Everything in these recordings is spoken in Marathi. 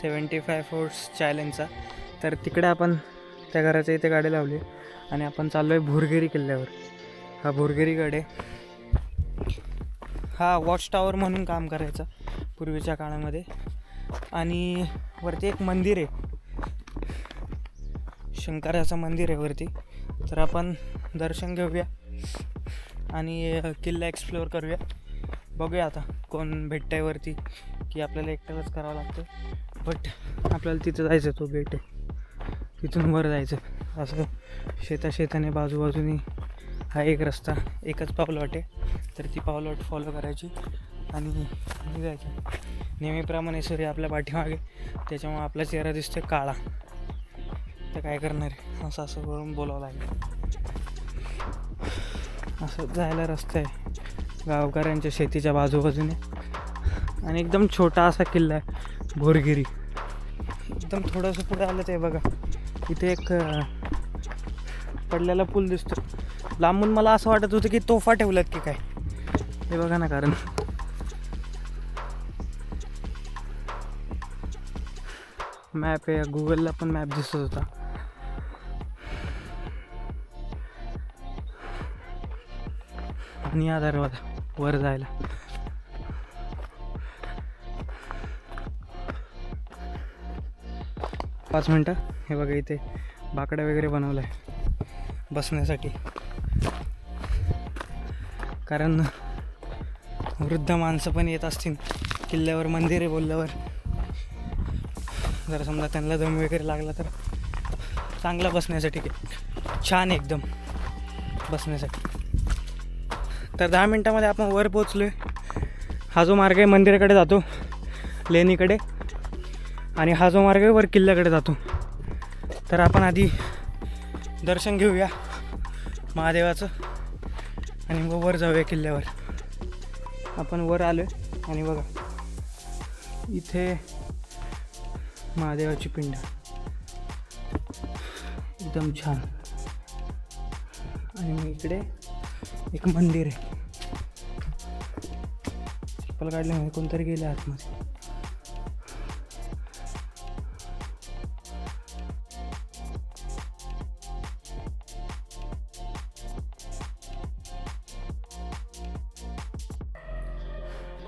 सेवन्टी फाय फोर्स चॅलेंजचा. तर तिकडे आपण त्या घराच्या इथे गाडी लावली आणि आपण चाललो आहे भुरगिरी किल्ल्यावर. हा भुरगिरी गडे हा वॉच टॉवर म्हणून काम करायचा पूर्वीच्या काळामध्ये. आणि वरती एक मंदिर आहे. शंकराचं मंदिर आहे वरती. तर आपण दर्शन घेऊया आणि किल्ला एक्सप्लोअर करूया. बघूया आता कोण भेटतं आहे वरती की आपल्याला एकट्यालाच करावं लागतं बट आपल्याला तिथं जायचं तो गेट आहे. तिथून वर जायचं असं शेता शेताने बाजूबाजूनी हा एक रस्ता एकच पावलवाट आहे. तर ती पावलवाट फॉलो करायची आणि निघायचं. नेहमीप्रमाणे सूर्य आपल्या पाठीमागे त्याच्यामुळे आपला चेहरा दिसतोय काळा. तर काय करणार आहे? असं असं करून बोलावं लागेल. असं जायला रस्ता आहे. गावकऱ्यांच्या शेतीच्या बाजूबाजूने. आणि एकदम छोटा असा किल्ला आहे भोरगिरी. एकदम थोडंसं पुढे आलं ते बघा. इथे एक पडलेला पूल दिसतो लांबून मला असं वाटत होतं की तोफा ठेवल्यात की काय? हे बघा ना कारण. मॅप आहे गुगलला पण मॅप दिसत होता. आणि हा दरवाजा वर जायला. पाच मिनटं. हे बघा इथे बाकड्या वगैरे बनवलं आहे बसण्यासाठी. कारण वृद्ध माणसं पण येत असतील किल्ल्यावर मंदिर आहे बोलल्यावर. जर समजा त्यांना दम वगैरे लागला तर चांगला बसण्यासाठी. छान आहे एकदम बसण्यासाठी. तर दहा मिनटामध्ये आपण वर पोचलो आहे हा जो मार्ग आहे मंदिराकडे जातो. लेणीकडे. आणि हा जो मार्ग आहे वर किल्ल्याकडे जातो. तर आपण आधी दर्शन घेऊया महादेवाचं. आणि मग वर जाऊया किल्ल्यावर. आपण वर आलो आहे आणि बघा इथे महादेवाची पिंड. एकदम छान. आणि मग इकडे एक मंदिर आहे. चप्पल काढल्यामुळे म्हणजे कोणतरी गेले आतमध्ये.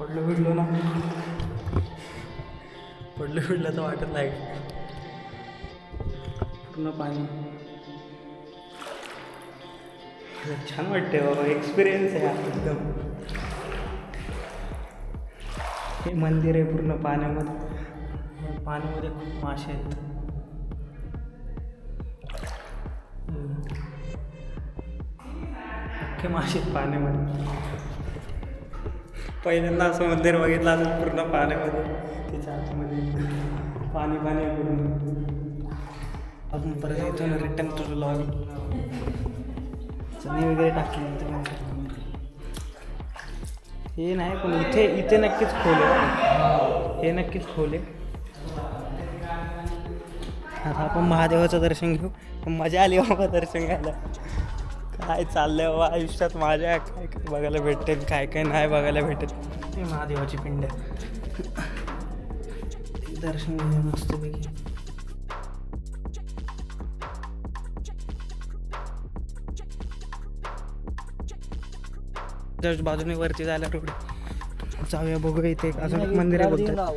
पडलं बिडलो ना. पडलं बिडलं तर वाटत नाही. पूर्ण पाणी. छान वाटते बाबा एक्सपिरियन्स आहे हा एकदम. हे मंदिर आहे पूर्ण पाण्यामध्ये. पाण्यामध्ये खूप मासे आहेत. हम्म. अख्खे मासे आहेत पाण्यामध्ये. पहिल्यांदा असं मंदिर बघितलं असेल पूर्ण पाण्यामध्ये. त्याच्या आतमध्ये पाणी पाणी पूर्ण. अजून परत येतो ना रिटर्न तुझं लॉग चणे वगैरे टाकले हे नाही पण इथे इथे नक्कीच खोल आहे. हे नक्कीच खोल आहे. आता आपण महादेवाचं दर्शन घेऊ. पण मजा आली बाबा दर्शन घ्यायला. काय चाललंय बाबा आयुष्यात माझ्या? काय काय बघायला भेटेल काय काय नाही बघायला भेटेल महादेवाची पिंड दर्शन घेऊ मस्तपैकी जस्ट बाजूने वरती जायला रोड जाऊया बघूया इथे एक अजून एक मंदिर आहे बोलतात.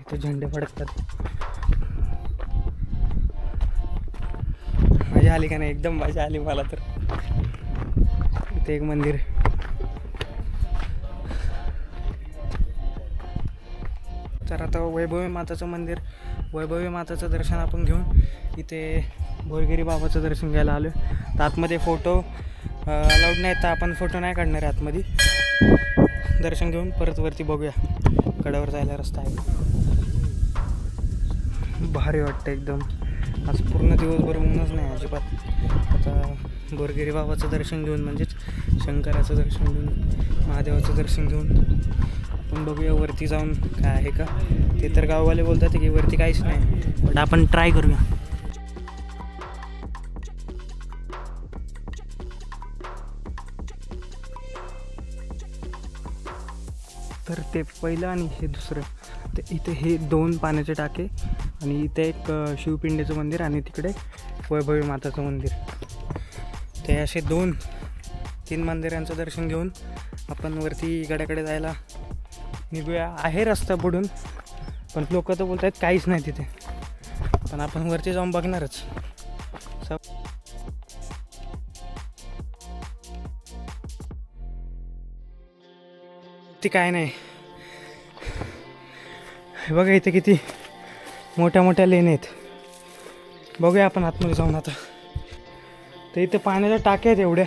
इथे झेंडे फडकतात. मजा आली का नाही? एकदम मजा आली मला तर. इथे एक मंदिर तर आता वैभवी माताचं मंदिर. वैभवी माताचं दर्शन आपण घेऊन इथे भोरगिरी बाबाचं दर्शन घ्यायला आलो तर आतमध्ये फोटो अलाउड नाही तर आपण फोटो नाही काढणार आतमध्ये. दर्शन घेऊन परत वरती बघूया. कडावर जायला रस्ता आहे. भारी वाटतं एकदम. आज पूर्ण दिवसभर ऊनच नाही अजिबात. आता बोरगिरी बाबाचं दर्शन घेऊन म्हणजेच शंकराचं दर्शन घेऊन महादेवाचं दर्शन घेऊन आपण बघूया वरती जाऊन काय आहे का. ते तर गाववाले बोलतात की वरती काहीच नाही पण आपण ट्राय करूया. ते पहिलं आणि हे दुसरं. ते इथे हे दोन पाण्याचे टाके आणि इथे एक शिवपिंडीचं मंदिर आणि तिकडे वैभवी माताचं मंदिर. ते असे दोन तीन मंदिरांचं दर्शन घेऊन आपण वरती गड्याकडे जायला निघूया. आहे रस्ता पुढून पण लोक तर बोलत आहेत काहीच नाही तिथे. पण आपण वरती जाऊन बघणारच. ती काय नाही. हे बघा इथे किती मोठ्या मोठ्या लेन आहेत. बघूया आपण आतमध्ये जाऊन आता. तर इथे पाण्याच्या टाक्या आहेत एवढ्या.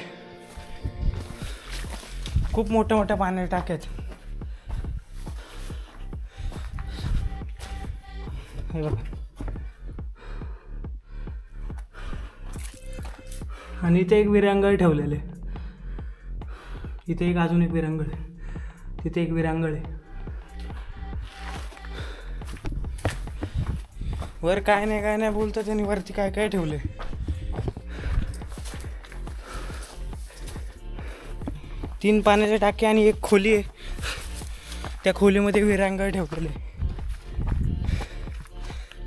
खूप मोठ्या मोठ्या पाण्याच्या टाक्या आहेत. हे बघा. आणि इथे एक विरांगळ ठेवलेले इथे एक अजून एक विरांगळ आहे. तिथे एक विरांगळ आहे. वर काय नाही काय नाही बोलतं त्यांनी. वरती काय काय ठेवले तीन पाण्याचे टाके आणि एक खोली आहे. त्या खोलीमध्ये विरांगळ ठेवलेले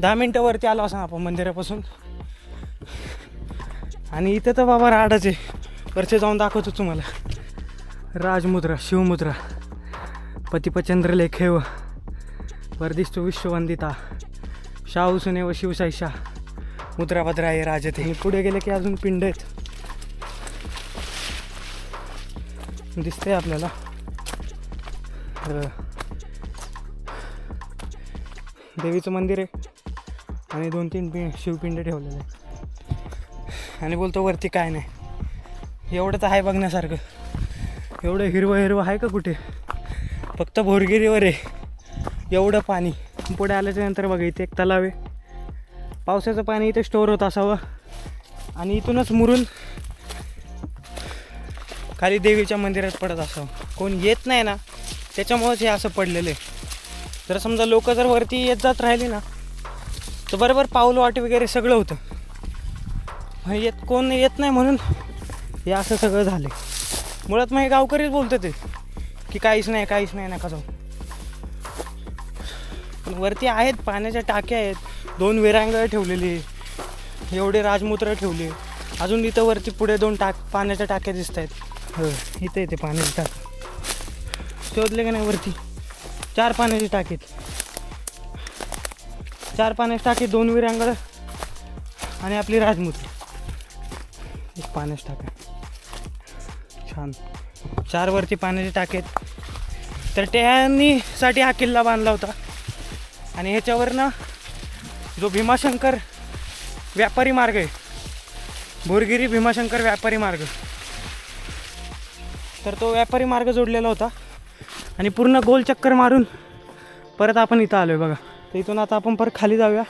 दहा मिनटं वरती आलो असं आपण मंदिरापासून. आणि इथं तर बाबा राडच आहे. वरचे जाऊन दाखवतो तुम्हाला. राजमुद्रा शिवमुद्रा पतिपचंद्र लेखेव वर दिसतो विश्ववंदिता. शाहू सुने व शाह मुद्राभद्रा हे राजत हे पुढे गेले की अजून पिंड आहेत. दिसतंय आपल्याला. तर देवीचं मंदिर आहे आणि दोन तीन पि शिवपिंड ठेवलेले आहेत. आणि बोलतो वरती काय नाही. एवढं तर आहे बघण्यासारखं. एवढं हिरवं हिरवं आहे का कुठे? फक्त भोरगिरीवर आहे. एवढं पाणी. पुढे आल्याच्यानंतर बघा इथे एक तलाव आहे. पावसाचं पाणी इथे स्टोअर होत असावं. आणि इथूनच मुरून खाली देवीच्या मंदिरात पडत असावं. कोण येत नाही ना त्याच्यामुळंच हे असं पडलेलं आहे. जर समजा लोक जर वरती येत जात राहिली ना तर बरोबर पाऊल वाट वगैरे सगळं होतं. मग येत कोण येत नाही म्हणून हे असं सगळं झालं मुळात मग हे गावकरीच बोलतं ते की काहीच नाही काहीच नाही नका जाऊ. पण वरती आहेत पाण्याच्या टाक्या आहेत. दोन विरांगळ ठेवलेली एवढे राजमुद्र ठेवले. अजून इथं वरती पुढे दोन टाक पाण्याच्या टाक्या दिसत आहेत. हो इथं येते पाण्याची टाक. शोधले का नाही वरती? चार पाण्याची टाकीत चार पाण्याची टाकी दोन विरांगळ आणि आपली राजमुद्रा एक पाण्याची टाका छान. चार वरती पाण्याचे टाकेत तर त्यांनीसाठी हा किल्ला बांधला होता. आणि ह्याच्यावरनं जो भीमाशंकर व्यापारी मार्ग आहे बोरगिरी भीमाशंकर व्यापारी मार्ग. तर तो व्यापारी मार्ग जोडलेला होता. आणि पूर्ण गोल चक्कर मारून परत आपण इथं आलो आहे बघा. तर इथून आता आपण परत खाली जाऊया.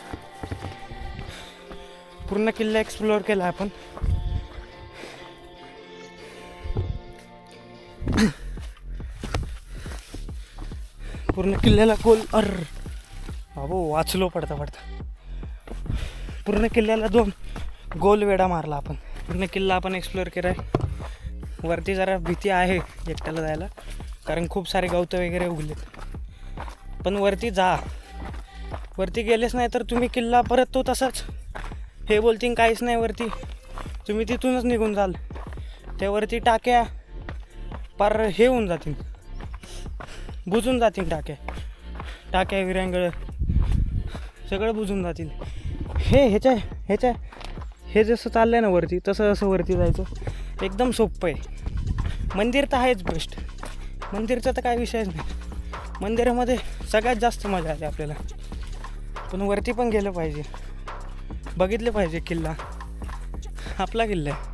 पूर्ण किल्ला एक्सप्लोअर केला आपण. पूर्ण किल्ल्याला गोल अर. बाबू वाचलो पडता पडता. पूर्ण किल्ल्याला दोन गोल वेडा मारला आपण. पूर्ण किल्ला आपण एक्सप्लोअर केला वरती जरा भीती आहे एकट्याला जायला कारण खूप सारे गवतं वगैरे उगलेत. पण वरती जा. वरती गेलेच नाही तर तुम्ही किल्ला परत तो तसाच. हे बोलतील काहीच नाही वरती. तुम्ही तिथूनच निघून जाल. त्यावरती टाक्या पार हे होऊन जातील. बुजून जातील टाक्या. टाक्या विरांगळ. सगळं बुजून जातील. हे ह्याच्या ह्याच्या हे जसं चाललं आहे ना वरती तसं असं वरती जायचं. एकदम सोपं आहे. मंदिर तर आहेच बेस्ट मंदिरचा तर काय विषयच नाही. मंदिरामध्ये सगळ्यात जास्त मजा आली आपल्याला. पण वरती पण गेलं पाहिजे. बघितलं पाहिजे किल्ला. आपला किल्ला आहे.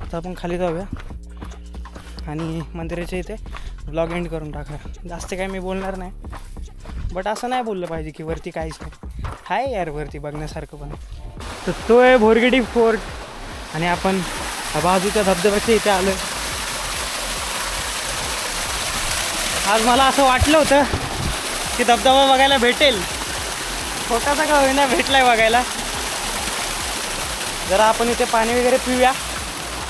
आता आपण खाली जाऊया. आणि मंदिराच्या इथे ब्लॉग एंड करून टाका जास्त काय मी बोलणार नाही. बट असं नाही बोललं पाहिजे की वरती काहीच नाही. आहे यार वरती बघण्यासारखं पण. तर तो आहे भोरगिडी फोर्ट. आणि आपण बाजूच्या धबधब्याच्या इथे आलो आज मला असं वाटलं होतं की धबधबा बघायला भेटेल. छोटासा का होईना भेटलाय बघायला. जरा आपण इथे पाणी वगैरे पिऊया.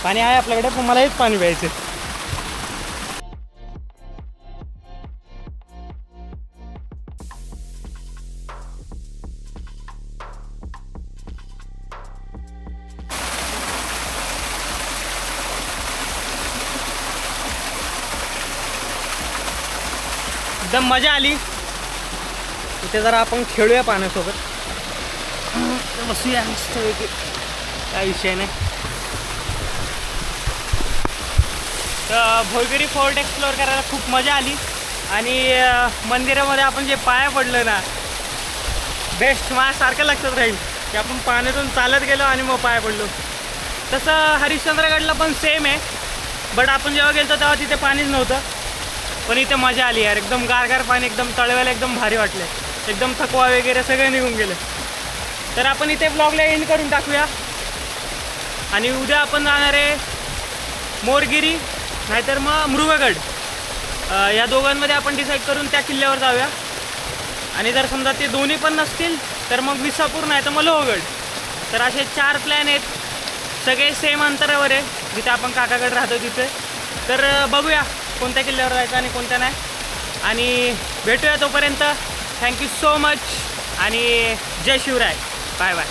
पाणी आहे आपल्याकडे पण मला हेच पाणी प्यायचं एकदम मजा आली. इथे जरा आपण खेळूया पाण्यासोबत. बसूया मस्तपैकी काय विषय नाही. तर भोयगिरी फोर्ट एक्सप्लोअर करायला खूप मजा आली. आणि मंदिरामध्ये आपण जे पाया पडलं ना बेस्ट माझ्यासारखं लक्षात राहील. की आपण पाण्यातून चालत गेलो आणि मग पाया पडलो. तसं हरिश्चंद्रगडला पण सेम आहे. बट आपण जेव्हा गेलो तेव्हा तिथे पाणीच नव्हतं. पण इथे मजा आली यार. एकदम गारगार पाणी एकदम तळव्याला एकदम भारी वाटलं. एकदम थकवा वगैरे सगळे निघून गेले. तर आपण इथे ब्लॉगला एंड करून टाकूया. आणि उद्या आपण जाणार आहे मोरगिरी नाहीतर मग मृगगड. या दोघांमध्ये आपण डिसाईड करून त्या किल्ल्यावर जाऊया. आणि जर समजा ते दोन्ही पण नसतील तर मग विसापूर नाही तर मग लोहगड. तर असे चार प्लॅन आहेत. सगळे सेम अंतरावर आहे. जिथे आपण काकाकडे राहतो तिथे. तर बघूया. कोणत्या किल्ल्यावर जायचं आणि कोणत्या नाही. आणि भेटूया तोपर्यंत. थँक्यू सो मच आणि जय शिवराय. Bye bye